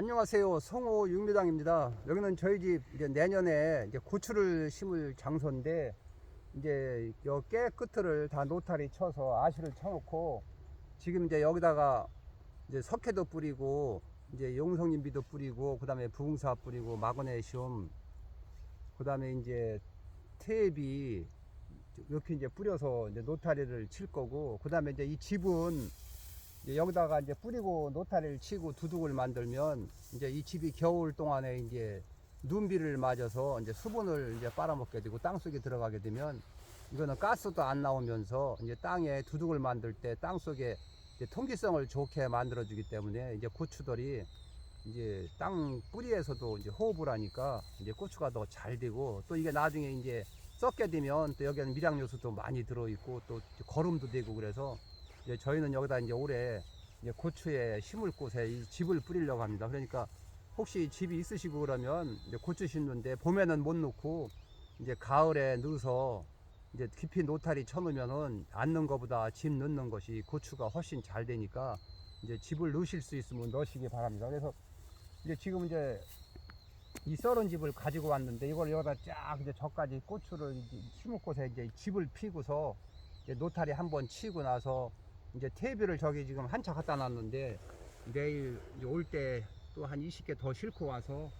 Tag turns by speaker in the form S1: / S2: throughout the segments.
S1: 안녕하세요. 성호 육미당입니다. 여기는 저희 집 이제 내년에 이제 고추를 심을 장소인데 이제 여깨 끝을 다 노타리 쳐서 아시를 쳐놓고 지금 이제 여기다가 이제 석회도 뿌리고 이제 용성인비도 뿌리고 그다음에 부흥사 뿌리고 마그네슘 그다음에 이제 테이비 이렇게 이제 뿌려서 이제 노타리를 칠 거고 그다음에 이제 이 집은 이제 여기다가 이제 뿌리고 노타리를 치고 두둑을 만들면 이제 이 집이 겨울 동안에 이제 눈비를 맞아서 이제 수분을 이제 빨아먹게 되고 땅 속에 들어가게 되면 이거는 가스도 안 나오면서 이제 땅에 두둑을 만들 때 땅 속에 이제 통기성을 좋게 만들어 주기 때문에 이제 고추들이 이제 땅 뿌리에서도 이제 호흡을 하니까 이제 고추가 더 잘 되고 또 이게 나중에 이제 썩게 되면 또 여기는 미량 요소도 많이 들어 있고 또 거름도 되고 그래서 이제 저희는 여기다 이제 올해 이제 고추에 심을 곳에 이 집을 뿌리려고 합니다. 그러니까 혹시 집이 있으시고 그러면 이제 고추 심는데 봄에는 못 넣고 이제 가을에 넣어서 이제 깊이 노타리 쳐놓으면은 않는 것보다 집 넣는 것이 고추가 훨씬 잘 되니까 이제 집을 넣으실 수 있으면 넣으시기 바랍니다. 그래서 이제 지금 이제 이 썰은 집을 가지고 왔는데 이걸 여기다 쫙 이제 저까지 고추를 심을 곳에 이제 집을 피고서 이제 노타리 한번 치고 나서 이제 테이블을 저기 지금 한 차 갖다 놨는데 내일 올 때 또 한 20개 더 싣고 와서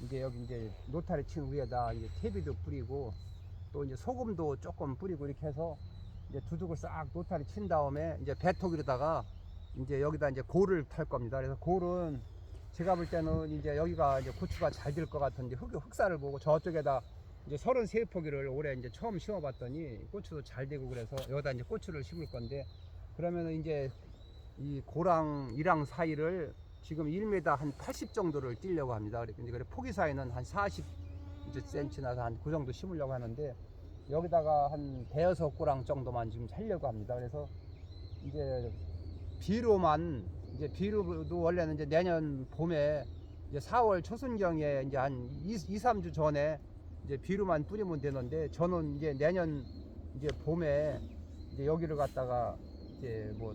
S1: 이제 여기 이제 노타리 친 위에다 이제 테이블도 뿌리고 또 이제 소금도 조금 뿌리고 이렇게 해서 이제 두둑을 싹 노타리 친 다음에 이제 배토기로다가 이제 여기다 이제 골을 탈 겁니다. 그래서 골은 제가 볼 때는 이제 여기가 이제 고추가 잘 될 것 같은데 흙, 흙사를 보고 저쪽에다 이제 33포기를 올해 이제 처음 심어봤더니 고추도 잘 되고 그래서 여기다 이제 고추를 심을 건데 그러면은 이제 이 고랑 이랑 사이를 지금 1m 한 80 정도를 띄려고 합니다. 이제 그래 포기 사이는 한 40 cm나 한 그 정도 심으려고 하는데 여기다가 한 대여섯 고랑 정도만 지금 살려고 합니다. 그래서 이제 비료만 이제 비료도 원래는 이제 내년 봄에 이제 4월 초순경에 이제 한 2, 2 3주 전에 이제 비료만 뿌리면 되는데 저는 이제 내년 이제 봄에 이제 여기를 갖다가 이제 뭐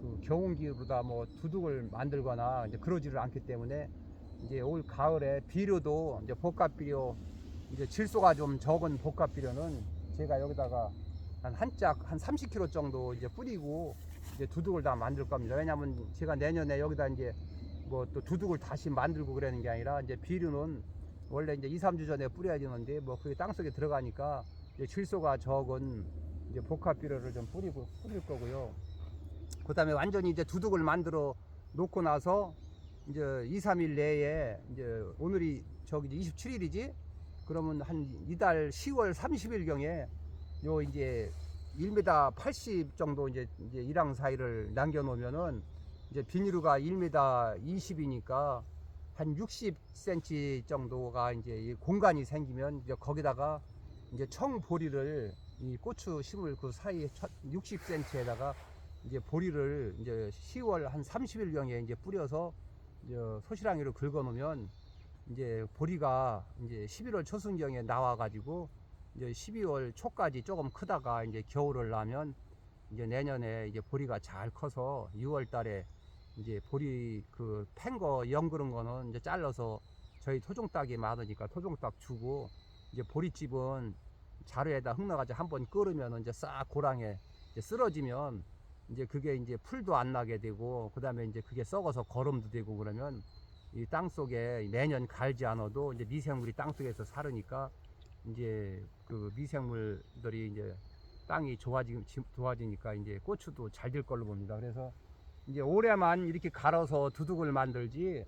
S1: 그 경운기로다 뭐 두둑을 만들거나 이제 그러지를 않기 때문에 이제 올 가을에 비료도 이제 복합 비료 이제 질소가 좀 적은 복합 비료는 제가 여기다가 한 한짝 한 30kg 정도 이제 뿌리고 이제 두둑을 다 만들 겁니다. 왜냐면 제가 내년에 여기다 이제 뭐 또 두둑을 다시 만들고 그러는 게 아니라 이제 비료는 원래 이제 2, 3주 전에 뿌려야 되는데 뭐 그게 땅 속에 들어가니까 이제 질소가 적은 이제 복합 비료를 좀 뿌리고 뿌릴 거고요. 그다음에 완전히 이제 두둑을 만들어 놓고 나서 이제 2, 3일 내에 이제 오늘이 저기 이제 27일이지? 그러면 한 이달 10월 30일 경에 요 이제 1m 80 정도 이제 이제 이랑 사이를 남겨 놓으면은 이제 비닐루가 1m 20이니까 한 60cm 정도가 이제 이 공간이 생기면 이제 거기다가 이제 청보리를 이 고추 심을 그 사이 60cm에다가 이제 보리를 이제 10월 한 30일 경에 이제 뿌려서 이제 소시랑이로 긁어 놓으면 이제 보리가 이제 11월 초순경에 나와 가지고 이제 12월 초까지 조금 크다가 이제 겨울을 나면 이제 내년에 이제 보리가 잘 커서 6월 달에 이제 보리 그 팬거 영그런 거는 이제 잘라서 저희 토종닭이 많으니까 토종닭 주고 이제 보리집은 자루에다 흙 넣어가지고 한번 끓으면 이제 싹 고랑에 이제 쓰러지면 이제 그게 이제 풀도 안 나게 되고 그 다음에 이제 그게 썩어서 거름도 되고 그러면 이 땅 속에 매년 갈지 않아도 이제 미생물이 땅 속에서 살으니까 이제 그 미생물들이 이제 땅이 좋아지 좋아지니까 이제 고추도 잘 될 걸로 봅니다. 그래서 이제 올해만 이렇게 갈아서 두둑을 만들지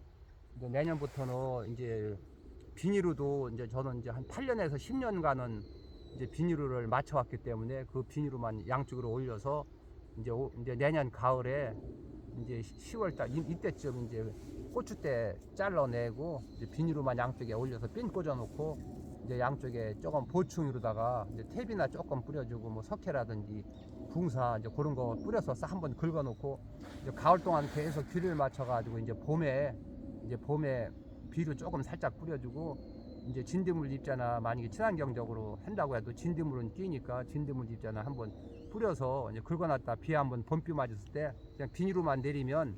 S1: 이제 내년부터는 이제 비닐로도 이제 저는 이제 한 8년에서 10년간은 이제 비닐로를 맞춰왔기 때문에 그 비닐로만 양쪽으로 올려서 이제 오- 이제 내년 가을에 이제 10월 달 이- 이때쯤 이제 고추 때 잘라내고 이제 비닐로만 양쪽에 올려서 핀 꽂아 놓고 이제 양쪽에 조금 보충으로다가 이제 탭이나 조금 뿌려주고 뭐 석회라든지 붕사 이제 그런 거 뿌려서 싹 한번 긁어 놓고 이제 가을 동안 계속 귀를 맞춰 가지고 이제 봄에 이제 봄에 비료 조금 살짝 뿌려주고 이제 진드물 입자나 만약에 친환경적으로 한다고 해도 진드물은 끼니까 진드물 입자나 한번 뿌려서 이제 긁어놨다 비 한번 봄비 맞았을 때 그냥 비닐로만 내리면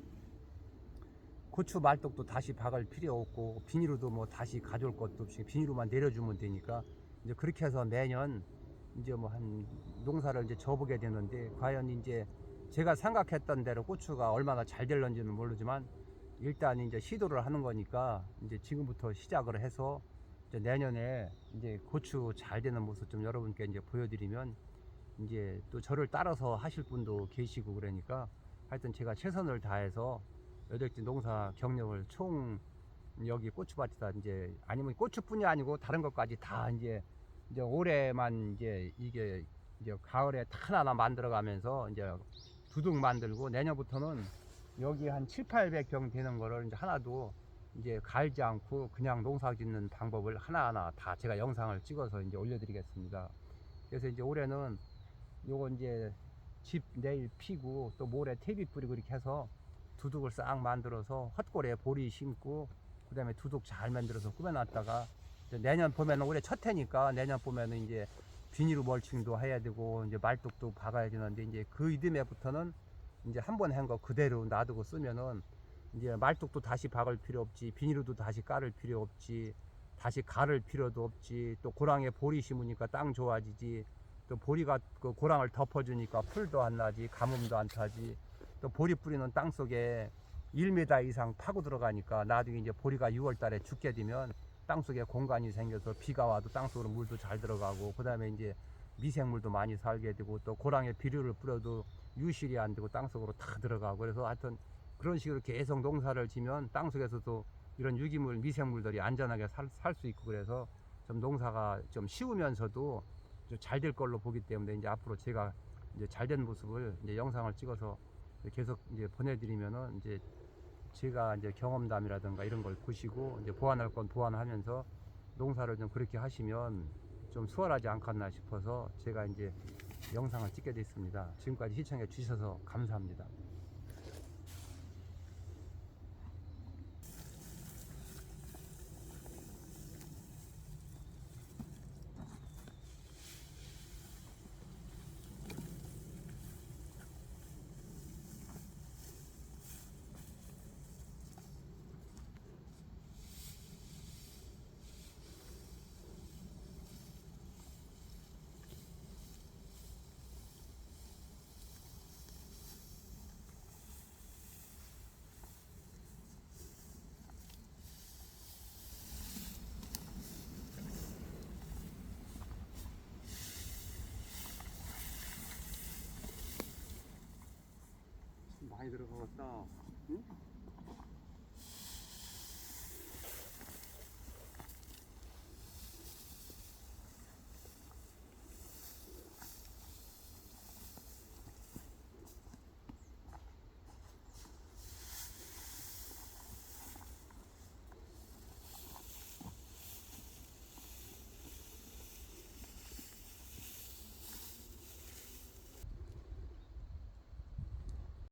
S1: 고추 말뚝도 다시 박을 필요 없고 비닐로도 뭐 다시 가져올 것도 없이 비닐로만 내려주면 되니까 이제 그렇게 해서 매년 이제 뭐 한 농사를 이제 접보게 되는데 과연 이제 제가 생각했던 대로 고추가 얼마나 잘 될런지는 모르지만 일단 이제 시도를 하는 거니까 이제 지금부터 시작을 해서 이제 내년에 이제 고추 잘 되는 모습 좀 여러분께 이제 보여드리면 이제 또 저를 따라서 하실 분도 계시고 그러니까 하여튼 제가 최선을 다해서 여덟째 농사 경력을 총 여기 고추밭이다 이제 아니면 고추뿐이 아니고 다른 것까지 다 이제 이제 올해만 이제 이게 이제 가을에 하나하나 만들어가면서 이제 두둑 만들고 내년부터는 여기 한 7, 800평 되는 거를 이제 하나도 이제 갈지 않고 그냥 농사 짓는 방법을 하나하나 다 제가 영상을 찍어서 이제 올려드리겠습니다. 그래서 이제 올해는 요거 이제 집 내일 피고 또 모레 퇴비 뿌리고 이렇게 해서 두둑을 싹 만들어서 헛골에 보리 심고 그 다음에 두둑 잘 만들어서 꾸며놨다가 내년 봄에는 올해 첫 해니까 내년 봄에는 이제 비닐 멀칭도 해야 되고 이제 말뚝도 박아야 되는데 이제 그 이듬해부터는 이제 한 번 한 거 그대로 놔두고 쓰면은 이제 말뚝도 다시 박을 필요 없지 비닐도 다시 깔을 필요 없지 다시 갈을 필요도 없지 또 고랑에 보리 심으니까 땅 좋아지지 또 보리가 그 고랑을 덮어주니까 풀도 안 나지 가뭄도 안 타지 또 보리 뿌리는 땅 속에 1m 이상 파고 들어가니까 나중에 이제 보리가 6월 달에 죽게 되면 땅 속에 공간이 생겨서 비가 와도 땅 속으로 물도 잘 들어가고 그 다음에 이제 미생물도 많이 살게 되고 또 고랑에 비료를 뿌려도 유실이 안 되고 땅 속으로 다 들어가고 그래서 하여튼 그런 식으로 계속 농사를 지면 땅 속에서도 이런 유기물 미생물들이 안전하게 살 수 있고 그래서 좀 농사가 좀 쉬우면서도 잘될 걸로 보기 때문에 이제 앞으로 제가 이제 잘 된 모습을 이제 영상을 찍어서 계속 이제 보내드리면은 이제 제가 이제 경험담이라든가 이런 걸 보시고 이제 보완할 건 보완하면서 농사를 좀 그렇게 하시면 좀 수월하지 않겠나 싶어서 제가 이제 영상을 찍게 됐습니다. 지금까지 시청해 주셔서 감사합니다. 많이 들어가 봤다. 응?